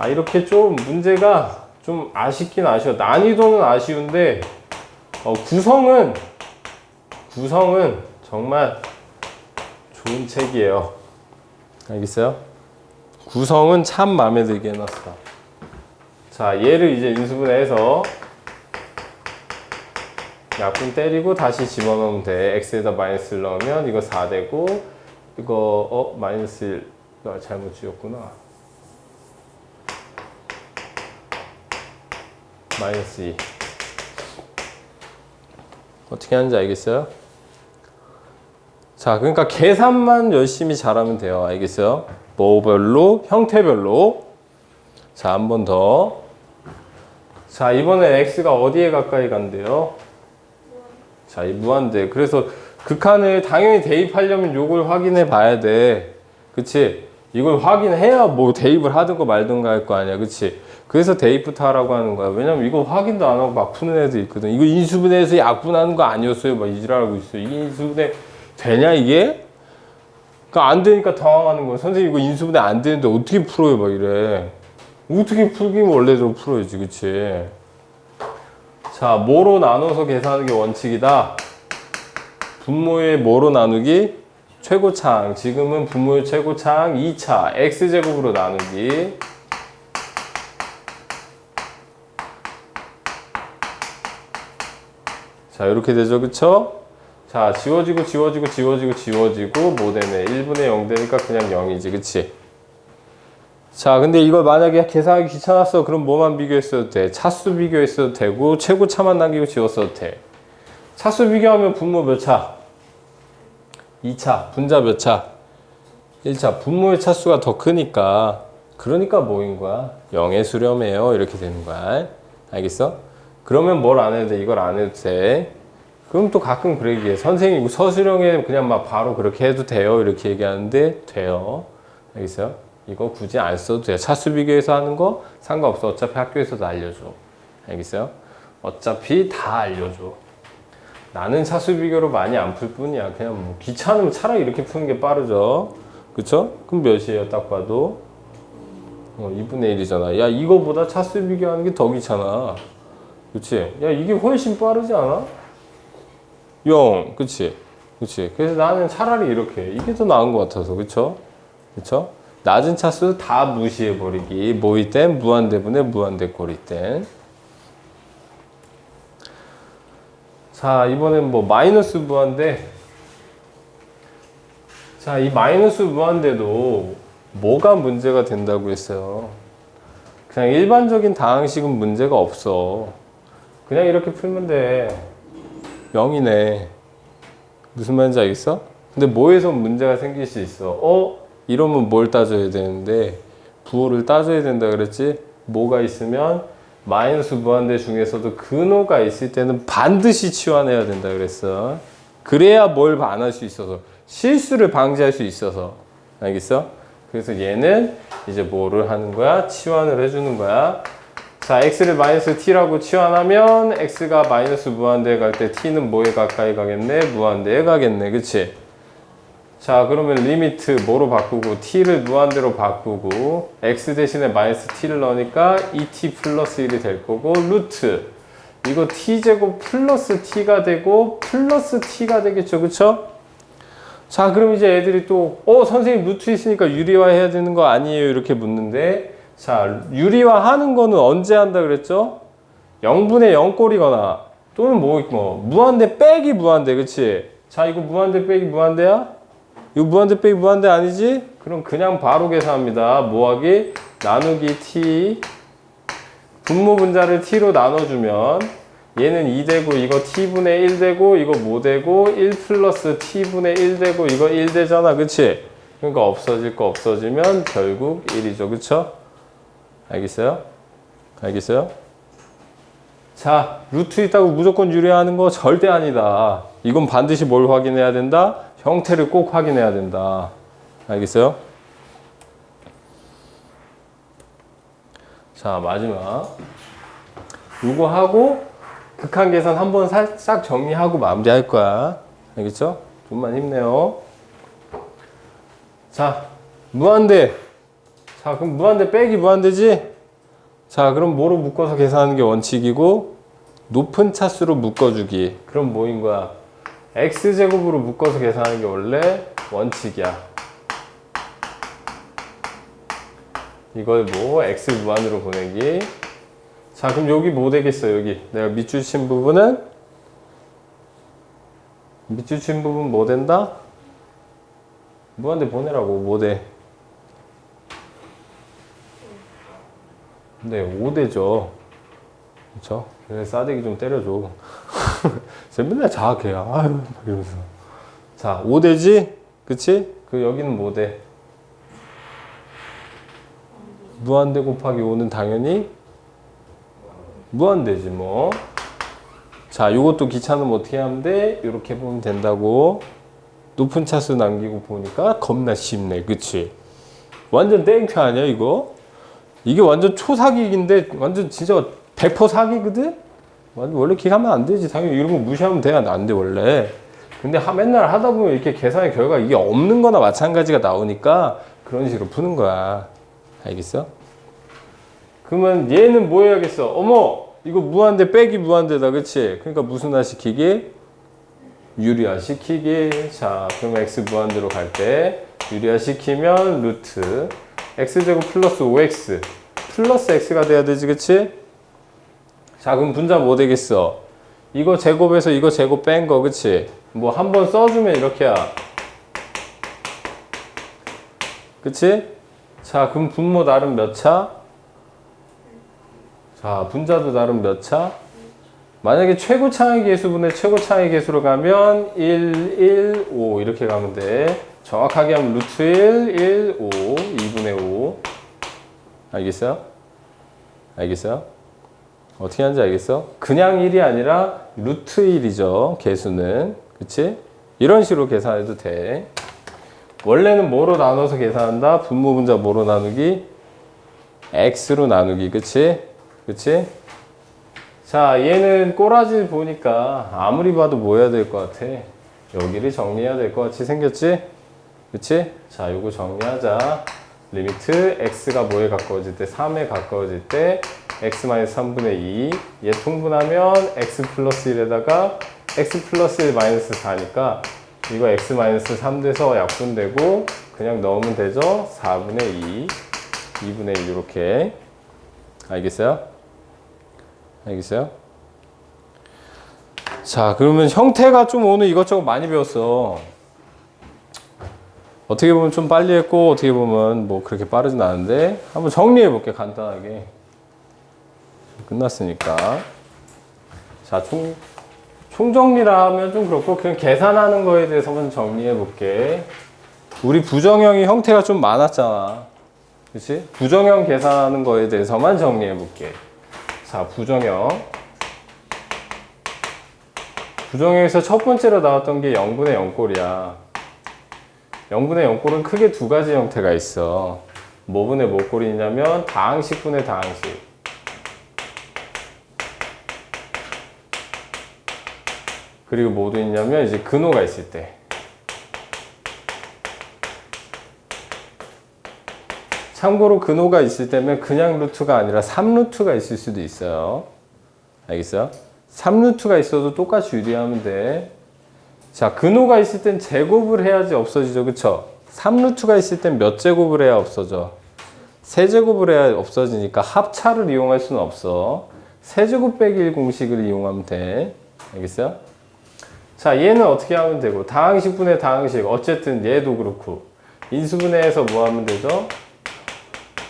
아 이렇게 좀 문제가 좀 아쉽긴 아쉬워. 난이도는 아쉬운데 어, 구성은 구성은 정말 좋은 책이에요. 알겠어요? 구성은 참 마음에 들게 해놨어. 자, 얘를 이제 인수분해해서 약분 때리고 다시 집어넣으면 돼. x에다 마이너스를 넣으면 이거 4 되고 이거 어 마이너스 1 이거 잘못 지었구나. 마이너스 2 어떻게 하는지 알겠어요? 자, 그러니까 계산만 열심히 잘하면 돼요. 알겠어요? 뭐별로, 형태별로. 자, 한 번 더. 자, 이번에 x가 어디에 가까이 간대요? 자, 이 무한대. 그래서 극한을 당연히 대입하려면 요걸 확인해 봐야 돼. 그치? 이걸 확인해야 뭐 대입을 하든가 말든가 할 거 아니야. 그치? 그래서 하라고 하는 거야. 왜냐면 이거 확인도 안 하고 막 푸는 애들 있거든. 이거 인수분해에서 약분하는 거 아니었어요. 막 이지랄하고 있어. 이게 인수분해 되냐, 이게? 그니까 안 되니까 당황하는 거야. 선생님 이거 인수분해 안 되는데 어떻게 풀어요? 막 이래. 어떻게 풀긴 원래대로 풀어야지. 그치? 자, 뭐로 나눠서 계산하는 게 원칙이다. 분모의 뭐로 나누기? 최고창. 지금은 분모의 최고창 2차. x제곱으로 나누기. 자, 이렇게 되죠. 그쵸? 자, 지워지고, 지워지고, 지워지고, 지워지고, 뭐 되네. 1분의 0 되니까 그냥 0이지. 그치? 자, 근데 이걸 만약에 계산하기 귀찮았어. 그럼 뭐만 비교했어도 돼? 차수 비교했어도 되고, 최고 차만 남기고 지웠어도 돼. 차수 비교하면 분모 몇 차? 2차. 분자 몇 차? 1차. 분모의 차수가 더 크니까. 그러니까 뭐인 거야? 0의 수렴이에요. 이렇게 되는 거야. 알겠어? 그러면 뭘 안 해도 돼? 이걸 안 해도 돼. 그럼 또 가끔 그래 얘기해. 선생님, 서술형에 그냥 막 바로 그렇게 해도 돼요. 이렇게 얘기하는데, 돼요. 알겠어요? 이거 굳이 안 써도 돼요. 차수 비교해서 하는 거 상관없어. 어차피 학교에서도 알려줘. 알겠어요? 어차피 다 알려줘. 나는 차수 비교로 많이 안 풀 뿐이야. 그냥 뭐 귀찮으면 차라리 이렇게 푸는 게 빠르죠. 그쵸? 그럼 몇이에요? 딱 봐도. 어, 2분의 1이잖아. 야, 이거보다 차수 비교하는 게 더 귀찮아. 그치? 야, 이게 훨씬 빠르지 않아? 0. 그치? 그치? 그래서 나는 차라리 이렇게. 이게 더 나은 것 같아서. 그쵸? 그쵸? 낮은 차수 다 무시해버리기. 모일 땐 무한대분의 무한대꼴일 땐. 자, 이번엔 뭐 마이너스 무한대. 자, 이 마이너스 무한대도 뭐가 문제가 된다고 했어요? 그냥 일반적인 다항식은 문제가 없어. 그냥 이렇게 풀면 돼. 0이네. 무슨 말인지 알겠어? 근데 뭐에서 문제가 생길 수 있어? 어? 이러면 뭘 따져야 되는데 부호를 따져야 된다 그랬지? 뭐가 있으면 마이너스 무한대 중에서도 근호가 있을 때는 반드시 치환해야 된다 그랬어. 그래야 뭘 반할 수 있어서 실수를 방지할 수 있어서 알겠어? 그래서 얘는 이제 뭐를 하는 거야? 치환을 해주는 거야. 자, x를 마이너스 t라고 치환하면 x가 마이너스 무한대에 갈 때 t는 뭐에 가까이 가겠네? 무한대에 가겠네. 그치? 자, 그러면 리미트 뭐로 바꾸고 t를 무한대로 바꾸고 x 대신에 마이너스 t를 넣으니까 2t 플러스 1이 될 거고 루트 이거 t제곱 플러스 t가 되고 플러스 t가 되겠죠. 그쵸? 자, 그럼 이제 애들이 또, 어, 선생님, 루트 있으니까 유리화 해야 되는 거 아니에요? 이렇게 묻는데, 자, 유리화 하는 거는 언제 한다 그랬죠? 0분의 0꼴이거나, 또는 뭐, 뭐, 무한대 빼기 무한대, 그치? 자, 이거 무한대 빼기 무한대야? 이거 무한대 빼기 무한대 아니지? 그럼 그냥 바로 계산합니다. 뭐하기? 나누기 t. 분모 분자를 t로 나눠주면, 얘는 2 되고 이거 t분의 1 되고 이거 뭐 되고 1 플러스 t분의 1 되고 이거 1 되잖아 그치? 그러니까 없어질 거 없어지면 결국 1이죠 그쵸? 알겠어요? 알겠어요? 자 루트 있다고 무조건 유리하는 거 절대 아니다 이건 반드시 뭘 확인해야 된다? 형태를 꼭 확인해야 된다 알겠어요? 자 마지막 이거 하고 극한 계산 한번 살짝 정리하고 마무리할 거야. 알겠죠? 좀만 힘내요. 자, 무한대. 자, 그럼 무한대 빼기 무한대지? 자, 그럼 뭐로 묶어서 계산하는 게 원칙이고, 높은 차수로 묶어주기. 그럼 뭐인 거야? x제곱으로 묶어서 계산하는 게 원래 원칙이야. 이걸 뭐 x 무한으로 보내기. 자, 그럼 여기 뭐 되겠어? 여기 내가 밑줄 친 부분은 밑줄 친 부분 뭐 된다? 무한대 보내라고 뭐 돼? 네, 5대죠. 그쵸? 그래, 싸대기 좀 때려줘. 쟤 맨날 자학해. 아유, 막 이러면서. 자, 5대지? 그치? 그 여기는 뭐 돼? 무한대 곱하기 5는 당연히 무한대지 뭐. 자, 요것도 귀찮으면 어떻게 하면 돼? 이렇게 보면 된다고. 높은 차수 남기고 보니까 겁나 쉽네. 그치? 완전 땡큐 아니야, 이거? 이게 완전 초사기인데 완전 진짜 100% 사기거든? 원래 기하면 안 되지. 당연히 이런 거 무시하면 돼. 안 돼, 원래. 근데 하- 맨날 하다 보면 이렇게 계산의 결과 이게 없는 거나 마찬가지가 나오니까 그런 식으로 푸는 거야. 알겠어? 그러면 얘는 뭐 해야겠어? 어머! 이거 무한대 빼기 무한대다. 그치? 그러니까 무슨 화 시키기? 유리화 시키기. 자, 그럼 x 무한대로 갈 때 유리화 시키면 루트 x제곱 플러스 5x 플러스 x가 돼야 되지 그치? 자 그럼 분자 뭐 되겠어? 이거 제곱에서 이거 제곱 뺀 거 그치? 뭐 한 번 써주면 이렇게야 그치? 자 그럼 분모 나름 몇 차? 자 분자도 나름 몇 차? 만약에 최고 차의 계수분의 최고 차의 계수로 가면 1, 1, 5 이렇게 가면 돼. 정확하게 하면 루트 1, 1, 5, 2분의 5. 알겠어요? 알겠어요? 어떻게 하는지 알겠어? 그냥 1이 아니라 루트 1이죠. 개수는. 그치? 이런 식으로 계산해도 돼. 원래는 뭐로 나눠서 계산한다? 분모 분자 뭐로 나누기? x로 나누기. 그치? 그치? 자, 얘는 꼬라지 보니까 아무리 봐도 뭐 해야 될 것 같아? 여기를 정리해야 될 것 같이 생겼지? 그치? 자, 요거 정리하자. 리미트 x가 뭐에 가까워질 때? 3에 가까워질 때 x-3분의 2. 얘 통분하면 x 플러스 1에다가 x 플러스 1 마이너스 4니까 이거 x-3 돼서 약분되고 그냥 넣으면 되죠? 4분의 2, 2분의 1 이렇게. 알겠어요? 알겠어요? 자, 그러면 형태가 좀 오늘 이것저것 많이 배웠어. 어떻게 보면 좀 빨리 했고, 어떻게 보면 뭐 그렇게 빠르진 않은데, 한번 정리해 볼게, 간단하게. 끝났으니까. 자, 총, 총정리라 하면 좀 그렇고, 그냥 계산하는 거에 대해서만 정리해 볼게. 우리 부정형이 형태가 좀 많았잖아. 그치? 부정형 계산하는 거에 대해서만 정리해 볼게. 자, 부정형. 부정형에서 첫 번째로 나왔던 게 0분의 0꼴이야. 0분의 0꼴은 크게 두 가지 형태가 있어. 뭐분의 뭐 꼴이 있냐면 다항식분의 다항식. 그리고 뭐도 있냐면 이제 근호가 있을 때. 참고로 근호가 있을 때면 그냥 루트가 아니라 3루트가 있을 수도 있어요. 알겠어요? 3루트가 있어도 똑같이 유리하면 돼. 자, 근호가 있을 땐 제곱을 해야지 없어지죠. 그쵸? 3루트가 있을 땐 몇 제곱을 해야 없어져? 세제곱을 해야 없어지니까 합차를 이용할 수는 없어. 세제곱 빼기 1 공식을 이용하면 돼. 알겠어요? 자, 얘는 어떻게 하면 되고, 다항식 분의 다항식. 어쨌든 얘도 그렇고, 인수분해해서 뭐 하면 되죠?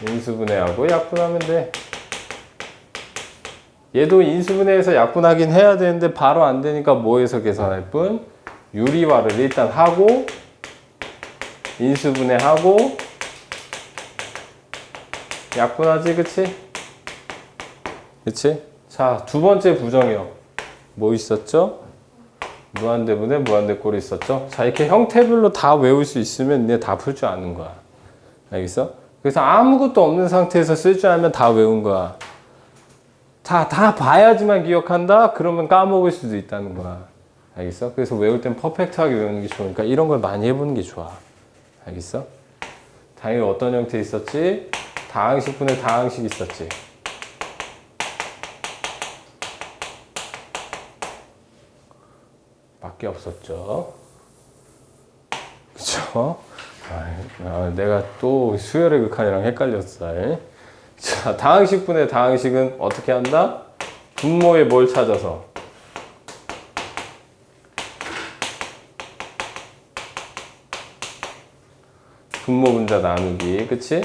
인수분해하고 약분하면 돼. 얘도 인수분해해서 약분하긴 해야 되는데 바로 안 되니까 뭐해서 계산할 뿐? 유리화를 일단 하고 인수분해하고 약분하지 그치? 그치? 자, 두 번째 부정형 뭐 있었죠? 무한대분의 무한대꼴이 있었죠? 자, 이렇게 형태별로 다 외울 수 있으면 이제 다 풀 줄 아는 거야. 알겠어? 그래서 아무것도 없는 상태에서 쓸 줄 알면 다 외운 거야. 다, 다 봐야지만 기억한다? 그러면 까먹을 수도 있다는 거야. 알겠어? 그래서 외울 땐 퍼펙트하게 외우는 게 좋으니까 이런 걸 많이 해보는 게 좋아. 알겠어? 당연히 어떤 형태 있었지? 다항식 분의 다항식 있었지. 밖에 없었죠. 그쵸? 아, 아, 내가 또 수열의 극한이랑 헷갈렸어. 에? 자, 다항식 분의 다항식은 어떻게 한다? 분모에 뭘 찾아서? 분모 분자 나누기, 그치?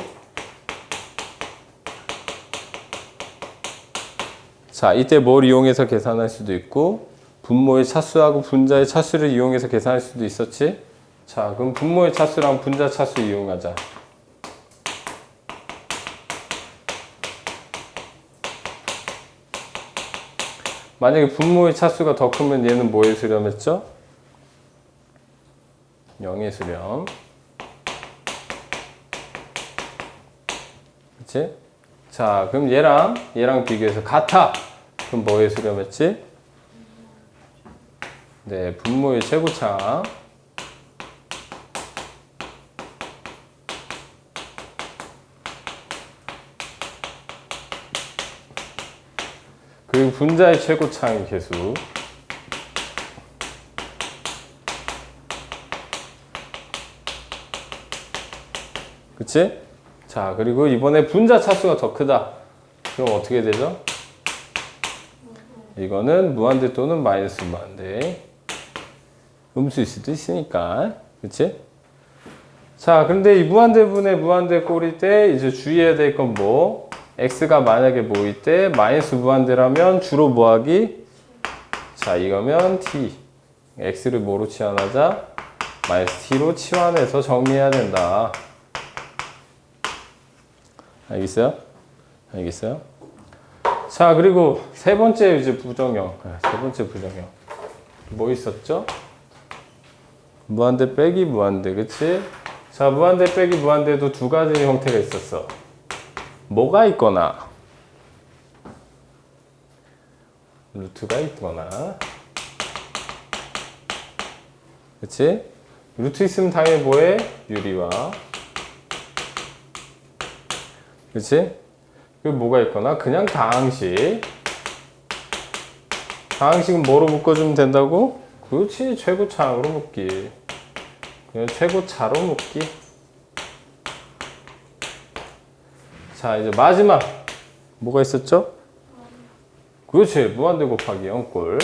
자, 이때 뭘 이용해서 계산할 수도 있고, 분모의 차수하고 분자의 차수를 이용해서 계산할 수도 있었지? 자, 그럼 분모의 차수랑 분자 차수 이용하자. 만약에 분모의 차수가 더 크면 얘는 뭐에 수렴했죠? 0의 수렴. 그치? 자, 그럼 얘랑 얘랑 비교해서 같아. 그럼 뭐에 수렴했지? 네, 분모의 최고차. 그리고 분자의 최고차의 개수. 그치? 자, 그리고 이번에 분자 차수가 더 크다. 그럼 어떻게 되죠? 이거는 무한대 또는 마이너스 무한대. 음수일 수도 있으니까. 그치? 자, 근데 이 무한대분의 무한대 꼴일 때 이제 주의해야 될 건 뭐? x가 만약에 모일 때 마이너스 무한대라면 주로 뭐하기? 자, 이거면 t. x를 뭐로 치환하자? 마이너스 t로 치환해서 정리해야 된다. 알겠어요? 알겠어요? 자, 그리고 세 번째 이제 부정형. 아, 세 번째 부정형. 뭐 있었죠? 무한대 빼기 무한대, 그치? 자, 무한대 빼기 무한대도 두 가지 형태가 있었어. 뭐가 있거나, 루트가 있거나, 그치? 루트 있으면 당연히 뭐해? 유리와, 그치? 그리고 뭐가 있거나, 그냥 다항식. 다항식은 뭐로 묶어주면 된다고? 그렇지, 최고차로 묶기. 그냥 최고차로 묶기. 자, 이제 마지막. 뭐가 있었죠? 그렇지, 무한대 곱하기 0꼴.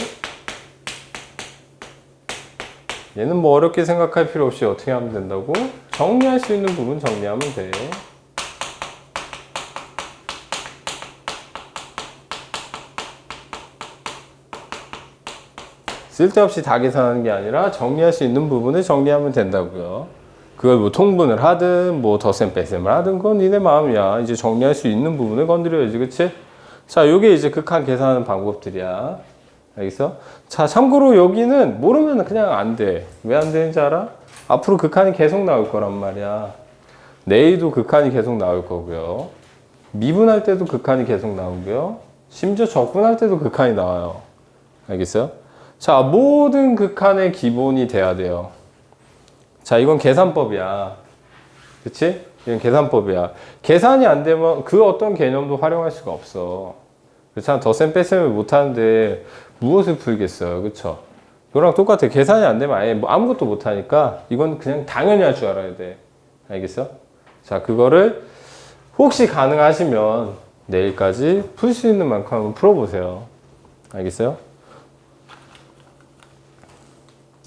얘는 뭐 어렵게 생각할 필요 없이 어떻게 하면 된다고? 정리할 수 있는 부분 정리하면 돼. 쓸데없이 다 계산하는 게 아니라 정리할 수 있는 부분을 정리하면 된다고요. 그걸 뭐 통분을 하든 뭐 덧셈 뺄셈을 하든 그건 니네 마음이야. 이제 정리할 수 있는 부분을 건드려야지, 그치? 자, 요게 이제 극한 계산하는 방법들이야. 알겠어? 자, 참고로 여기는 모르면 그냥 안 돼. 왜 안 되는지 알아? 앞으로 극한이 계속 나올 거란 말이야. 내일도 극한이 계속 나올 거고요. 미분할 때도 극한이 계속 나오고요. 심지어 적분할 때도 극한이 나와요. 알겠어요? 자, 모든 극한의 기본이 돼야 돼요. 자, 이건 계산법이야. 그치? 이건 계산법이야. 계산이 안 되면 그 어떤 개념도 활용할 수가 없어. 그렇잖아. 덧셈 뺄셈을 못 하는데 무엇을 풀겠어요. 그쵸? 이거랑 똑같아. 계산이 안 되면 아예 뭐 아무것도 못 하니까 이건 그냥 당연히 할 줄 알아야 돼. 알겠어? 자, 그거를 혹시 가능하시면 내일까지 풀 수 있는 만큼 풀어보세요. 알겠어요?